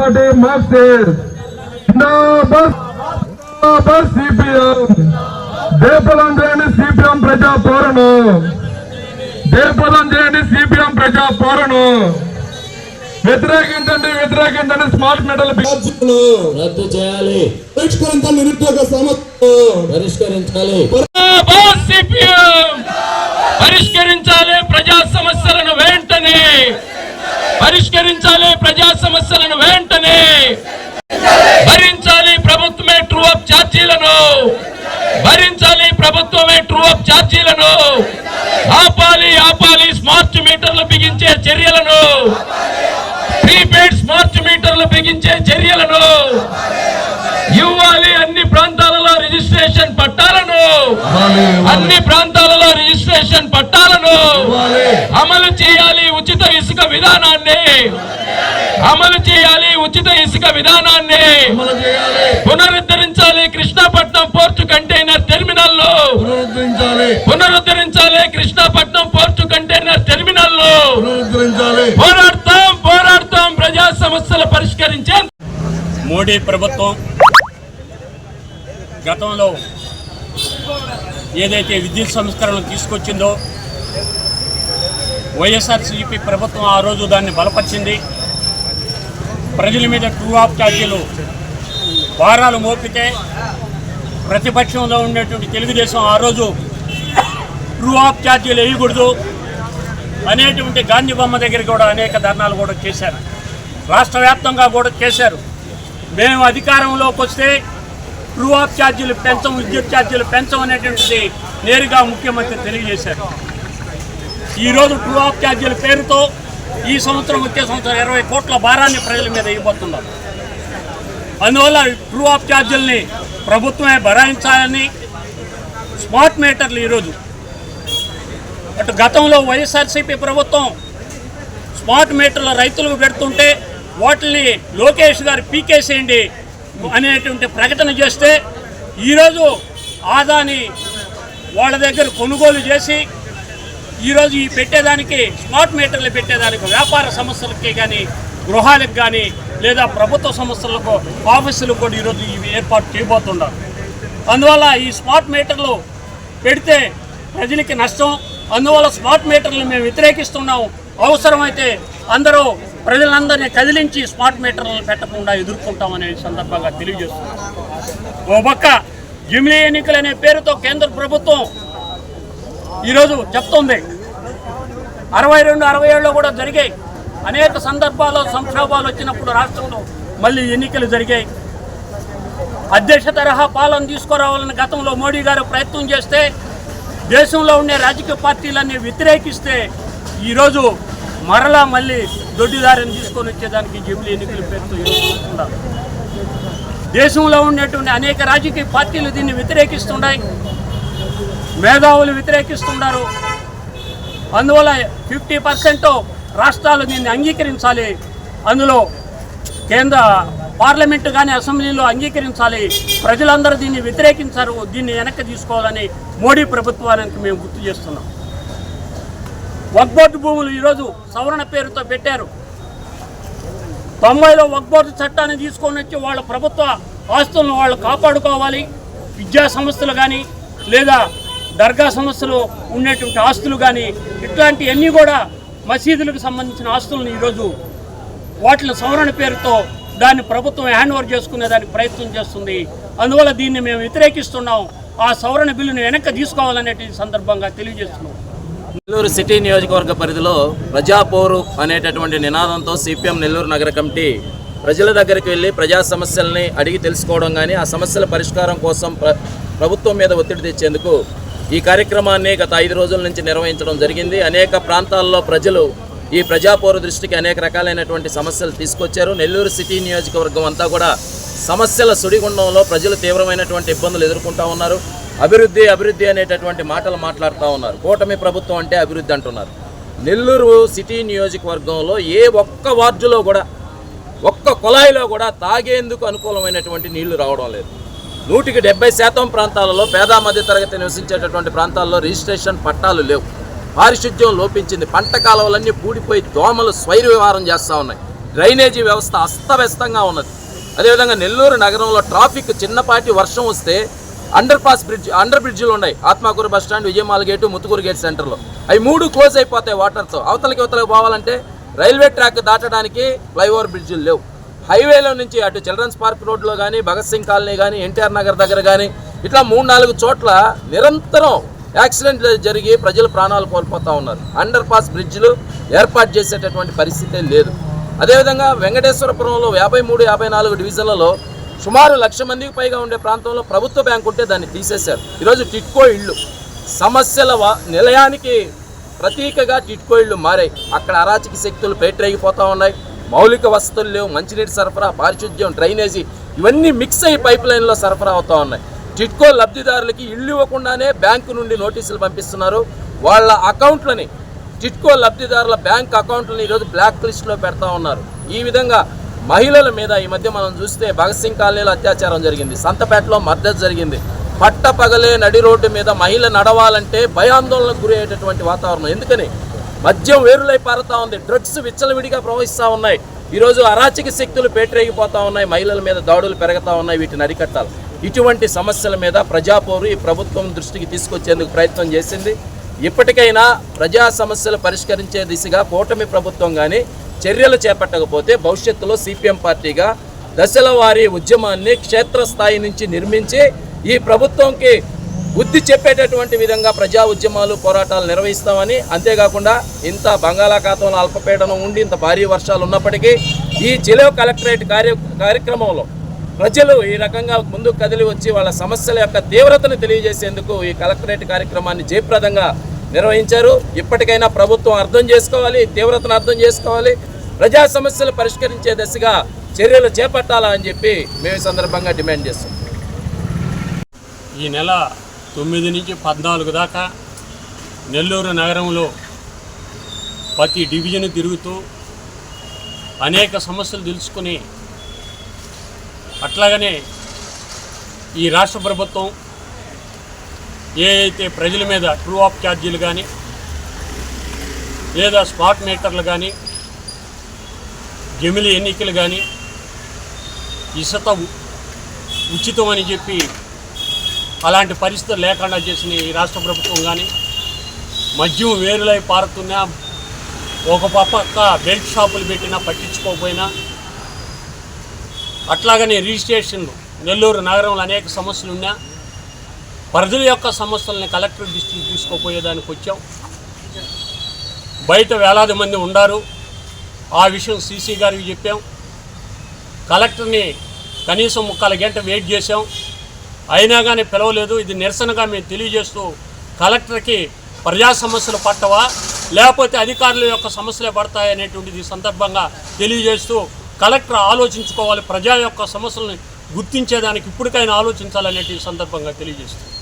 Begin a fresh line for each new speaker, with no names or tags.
Party Marxist CPM దేపలం చేయండి CPM ప్రజా పోరను దేపలం చేయండి సిపిఎం ప్రజా పోరను వ్యతిరేకించండి వ్యతిరేకించండి స్మార్ట్ మెటల్
రద్దు చేయాలి.
పరిష్కరించాలి నిరుద్యోగ సమస్యలు
పరిష్కరించాలి.
పరిష్కరించాలి ప్రజా సమస్యలను వెంటనే. పరిష్కరించాలి ప్రజా సమస్యలను వెంటనే. ప్రీపెయిడ్ స్మార్ట్ మీటర్లు బిగించే చర్యలను ఇవ్వాలి అన్ని ప్రాంతాలలో రిజిస్ట్రేషన్ పట్టాలను. అన్ని ప్రాంతాలలో రిజిస్ట్రేషన్ పట్టాలను. అమలు చేయాలి ఉచిత ఇసుక విధానాన్ని. అమలు చేయాలి ఉచిత ఇసుక విధానాన్ని. పునరుద్ధరించాలి కృష్ణాపట్నం పోర్టు కంటైనర్ టెర్మినల్లో
పునరుద్ధరించాలి
పోరాడతాం పోరాడతాం ప్రజా సమస్యలు పరిష్కరించే
మోడీ ప్రభుత్వం గతంలో ఏదైతే విద్యుత్ సంస్కరణలు తీసుకొచ్చిందో వైఎస్ఆర్సీపీ ప్రభుత్వం ఆ రోజు దాన్ని బలపరిచింది. ప్రజల మీద ట్రూ ఆఫ్ ఛార్జీలు భారాలు మోపితే ప్రతిపక్షంలో ఉండేటువంటి తెలుగుదేశం ఆ రోజు ట్రూ ఆఫ్ ఛార్జీలు వేయకూడదు. అనేటువంటి గాంధీ బొమ్మ దగ్గర కూడా అనేక ధర్నాలు కూడా చేశారు. రాష్ట్ర వ్యాప్తంగా కూడా చేశారు. మేము అధికారంలోకి వస్తే ట్రూ ఆఫ్ ఛార్జీలు పెంచం విద్యుత్ ఛార్జీలు పెంచం అనేటువంటిది నేరుగా ముఖ్యమంత్రి తెలియజేశారు. ఈరోజు ట్రూ ఆఫ్ ఛార్జీల పేరుతో ఈ సంవత్సరం వచ్చే సంవత్సరం ఇరవై కోట్ల భారాన్ని ప్రజల మీద ఇవ్వబోతున్నారు అందువల్ల ట్రూ ఆఫ్ ఛార్జీలని ప్రభుత్వమే భరాయించాలని స్మార్ట్ మీటర్లు ఈరోజు అటు గతంలో వైఎస్ఆర్సీపీ ప్రభుత్వం స్మార్ట్ మీటర్లు రైతులకు పెడుతుంటే వాటిని లోకేష్ గారు పీకేసేయండి అనేటువంటి ప్రకటన చేస్తే ఈరోజు ఆదాని వాళ్ళ దగ్గర కొనుగోలు చేసి ఈరోజు ఈ పెట్టేదానికి స్మార్ట్ మీటర్లు పెట్టేదానికి వ్యాపార సంస్థలకి కానీ గృహాలకు కానీ లేదా ప్రభుత్వ సంస్థలకు ఆఫీసులకు కూడా ఈరోజు ఇవి ఏర్పాటు చేయబోతున్నారు. అందువల్ల ఈ స్మార్ట్ మీటర్లు పెడితే ప్రజలకి నష్టం అందువల్ల స్మార్ట్ మీటర్లు మేము వ్యతిరేకిస్తున్నాం అవసరమైతే అందరూ ప్రజలందరినీ కదిలించి స్మార్ట్ మీటర్లను పెట్టకుండా ఎదుర్కొంటామనే సందర్భంగా తెలియజేస్తున్నాం ఓ పక్క జిమ్లీ ఎన్నికలనే పేరుతో కేంద్ర ప్రభుత్వం ఈరోజు చెప్తుంది. అరవై రెండు అరవై ఏడులో కూడా జరిగాయి. అనేక సందర్భాల్లో సంక్షోభాలు వచ్చినప్పుడు రాష్ట్రంలో మళ్ళీ ఎన్నికలు జరిగాయి. అధ్యక్ష తరహా పాలన తీసుకురావాలని గతంలో మోడీ గారు ప్రయత్నం చేస్తే దేశంలో ఉండే రాజకీయ పార్టీలన్నీ వ్యతిరేకిస్తే ఈరోజు మరలా మళ్ళీ దొడ్డిదారిని తీసుకొని వచ్చేదానికి జమిలీ ఎన్నికల పేరుతో ఈరోజు దేశంలో ఉండేటువంటి అనేక రాజకీయ పార్టీలు దీన్ని వ్యతిరేకిస్తున్నాయి. మేధావులు వ్యతిరేకిస్తున్నారు. అందువల్ల ఫిఫ్టీ పర్సెంట్ రాష్ట్రాలు దీన్ని అంగీకరించాలి. అందులో కేంద్ర పార్లమెంటు కానీ అసెంబ్లీలో అంగీకరించాలి. ప్రజలందరూ దీన్ని వ్యతిరేకించారు. దీన్ని వెనక్కి తీసుకోవాలని మోడీ ప్రభుత్వానికి మేము గుర్తు చేస్తున్నాం. వక్బోర్డు భూములు ఈరోజు సవరణ పేరుతో పెట్టారు. తొంభైలో వక్బోర్డు చట్టాన్ని తీసుకొని వచ్చి వాళ్ళ ప్రభుత్వ ఆస్తులను వాళ్ళు కాపాడుకోవాలి. విద్యా సంస్థలు కానీ లేదా దర్గా సంస్థలు ఉండేటువంటి ఆస్తులు కానీ ఇట్లాంటివన్నీ కూడా మసీదులకు సంబంధించిన ఆస్తులను ఈరోజు వాటిని సవరణ పేరుతో దాన్ని ప్రభుత్వం హ్యాండ్ ఓవర్ చేసుకునే దానికి ప్రయత్నం చేస్తుంది. అందువల్ల దీన్ని మేము వ్యతిరేకిస్తున్నాం. ఆ సవరణ బిల్లును వెనక్కి తీసుకోవాలనేటి సందర్భంగా తెలియజేస్తున్నాం.
నెల్లూరు సిటీ నియోజకవర్గ పరిధిలో ప్రజాపోరు అనేటటువంటి నినాదంతో సిపిఎం నెల్లూరు నగర కమిటీ ప్రజల దగ్గరికి వెళ్ళి ప్రజా సమస్యల్ని అడిగి తెలుసుకోవడం కానీ ఆ సమస్యల పరిష్కారం కోసం ప్రభుత్వం మీద ఒత్తిడి తెచ్చేందుకు ఈ కార్యక్రమాన్ని గత ఐదు రోజుల నుంచి నిర్వహించడం జరిగింది. అనేక ప్రాంతాల్లో ప్రజలు ఈ ప్రజాపోరు దృష్టికి అనేక రకాలైనటువంటి సమస్యలు తీసుకొచ్చారు. నెల్లూరు సిటీ నియోజకవర్గం అంతా కూడా సమస్యల సుడిగుండంలో ప్రజలు తీవ్రమైనటువంటి ఇబ్బందులు ఎదుర్కొంటా ఉన్నారు. అభివృద్ధి అభివృద్ధి అనేటటువంటి మాటలు మాట్లాడుతూ ఉన్నారు. కూటమి ప్రభుత్వం అంటే అభివృద్ధి అంటున్నారు. నెల్లూరు సిటీ నియోజకవర్గంలో ఏ ఒక్క వార్డులో కూడా ఒక్క కుళాయిలో కూడా తాగేందుకు అనుకూలమైనటువంటి నీళ్ళు రావడం లేదు. నూటికి డెబ్బై శాతం ప్రాంతాలలో పేద మధ్య తరగతి నివసించేటటువంటి ప్రాంతాల్లో రిజిస్ట్రేషన్ పట్టాలు లేవు. పారిశుద్ధ్యం లోపించింది. పంట కాలువలన్నీ పూడిపోయి దోమలు స్వైర వ్యవహారం చేస్తూ ఉన్నాయి. డ్రైనేజీ వ్యవస్థ అస్తవ్యస్తంగా ఉన్నది. అదేవిధంగా నెల్లూరు నగరంలో ట్రాఫిక్ చిన్నపాటి వర్షం వస్తే అండర్ పాస్ బ్రిడ్జ్ అండర్ బ్రిడ్జ్లు ఉన్నాయి. Atmakur bus stand Vijayamala gate Muthukur gate సెంటర్లో. అవి మూడు క్లోజ్ అయిపోతాయి వాటర్తో. అవతలకి అవతలకి పోవాలంటే రైల్వే ట్రాక్ దాటడానికి ఫ్లైఓవర్ బ్రిడ్జ్లు లేవు. హైవేలో నుంచి అటు చిల్డ్రన్స్ పార్క్ రోడ్లో కానీ భగత్ సింగ్ కాలనీ కానీ ఎన్టీఆర్ నగర్ దగ్గర కానీ ఇట్లా మూడు నాలుగు చోట్ల నిరంతరం యాక్సిడెంట్లు జరిగి ప్రజలు ప్రాణాలు కోల్పోతూ ఉన్నారు. అండర్ పాస్ బ్రిడ్జ్లు ఏర్పాటు చేసేటటువంటి పరిస్థితే లేదు. అదేవిధంగా వెంకటేశ్వరపురంలో యాభై మూడు యాభై నాలుగు డివిజన్లలో సుమారు లక్ష మందికి పైగా ఉండే ప్రాంతంలో ప్రభుత్వ బ్యాంకు ఉంటే దాన్ని తీసేశారు. ఈరోజు టిట్కో ఇళ్ళు సమస్యల నిలయానికి ప్రతీకగా టిట్కో ఇళ్ళు మారాయి. అక్కడ అరాచక శక్తులు పేటరేగిపోతూ ఉన్నాయి. మౌలిక వసతులు లేవు మంచినీటి సరఫరా పారిశుద్ధ్యం డ్రైనేజీ ఇవన్నీ మిక్స్ అయ్యి పైప్ లైన్లో సరఫరా అవుతూ ఉన్నాయి. టిట్కో లబ్ధిదారులకి ఇల్లు ఇవ్వకుండానే బ్యాంకు నుండి నోటీసులు పంపిస్తున్నారు. వాళ్ళ అకౌంట్లని టిట్కో లబ్ధిదారుల బ్యాంక్ అకౌంట్లను ఈరోజు బ్లాక్ లిస్ట్లో పెడతా ఉన్నారు. ఈ విధంగా మహిళల మీద ఈ మధ్య మనం చూస్తే భగత్ సింగ్ కాలనీలో అత్యాచారం జరిగింది. సంతపేటలో మద్దతు జరిగింది. పట్ట పగలే నడి రోడ్డు మీద మహిళ నడవాలంటే భయాందోళనకు గురి అయ్యేటటువంటి వాతావరణం. ఎందుకని? మద్యం వేరులై పారుతా ఉంది. డ్రగ్స్ విచ్చలవిడిగా ప్రవహిస్తూ ఉన్నాయి. ఈరోజు అరాచక శక్తులు పేటరేగిపోతూ ఉన్నాయి. మహిళల మీద దాడులు పెరుగుతూ ఉన్నాయి. వీటిని అరికట్టాలి. ఇటువంటి సమస్యల మీద ప్రజాపోరు ఈ ప్రభుత్వం దృష్టికి తీసుకొచ్చేందుకు ప్రయత్నం చేసింది. ఇప్పటికైనా ప్రజా సమస్యలు పరిష్కరించే దిశగా కూటమి ప్రభుత్వం కానీ చర్యలు చేపట్టకపోతే భవిష్యత్తులో సిపిఎం పార్టీగా దశల వారీ ఉద్యమాన్ని క్షేత్రస్థాయి నుంచి నిర్మించి ఈ ప్రభుత్వంకి బుద్ధి చెప్పేటటువంటి విధంగా ప్రజా ఉద్యమాలు పోరాటాలు నిర్వహిస్తామని అంతేకాకుండా ఇంత బంగాళాఖాతంలో అల్పపీడనం ఉండి ఇంత భారీ వర్షాలు ఉన్నప్పటికీ ఈ జిలో కలెక్టరేట్ కార్య కార్యక్రమంలో ప్రజలు ఈ రకంగా ముందుకు కదిలి వచ్చి వాళ్ళ సమస్యల యొక్క తీవ్రతను తెలియజేసేందుకు ఈ కలెక్టరేట్ కార్యక్రమాన్ని జయప్రదంగా నిర్వహించారు. ఇప్పటికైనా ప్రభుత్వం అర్థం చేసుకోవాలి తీవ్రతను అర్థం చేసుకోవాలి. ప్రజా సమస్యలు పరిష్కరించే దిశగా చర్యలు చేపట్టాలా అని చెప్పి మేము ఈ సందర్భంగా డిమాండ్ చేస్తాం
ఈ నెల తొమ్మిది నుంచి పద్నాలుగు దాకా నెల్లూరు నగరంలో ప్రతి డివిజన్ తిరుగుతూ అనేక సమస్యలు తెలుసుకుని అట్లాగనే ఈ రాష్ట్ర ప్రభుత్వం ఏ అయితే ప్రజల మీద ట్రూ ఆఫ్ ఛార్జీలు కానీ లేదా స్మార్ట్ మీటర్లు కానీ జమిలి ఎన్నికలు కానీ ఇసత ఉచితం అని చెప్పి అలాంటి పరిస్థితులు లేకుండా చేసిన ఈ రాష్ట్ర ప్రభుత్వం కానీ మద్యం వేరులై పారుతున్నా ఒక పక్క బెల్ట్ షాపులు పెట్టినా పట్టించుకోకపోయినా అట్లాగనే రిజిస్ట్రేషన్లు. నెల్లూరు నగరంలో అనేక సమస్యలు ఉన్నా ప్రజల యొక్క సమస్యల్ని కలెక్టర్ దృష్టికి తీసుకోపోయేదానికి వచ్చాం. బయట వేలాది మంది ఉండారు. ఆ విషయం సీసీ గారికి చెప్పాం. కలెక్టర్ని కనీసం ముక్కాల గంట వెయిట్ చేసాం అయినా కానీ పిలవలేదు. ఇది నిరసనగా మేము తెలియజేస్తూ కలెక్టర్కి ప్రజా సమస్యలు పట్టవా లేకపోతే అధికారుల యొక్క సమస్యలే పడతాయి అనేటువంటిది సందర్భంగా తెలియజేస్తూ కలెక్టర్ ఆలోచించుకోవాలి ప్రజా యొక్క సమస్యలను గుర్తించేదానికి ఇప్పటికైనా ఆలోచించాలనేటి సందర్భంగా తెలియజేస్తుంది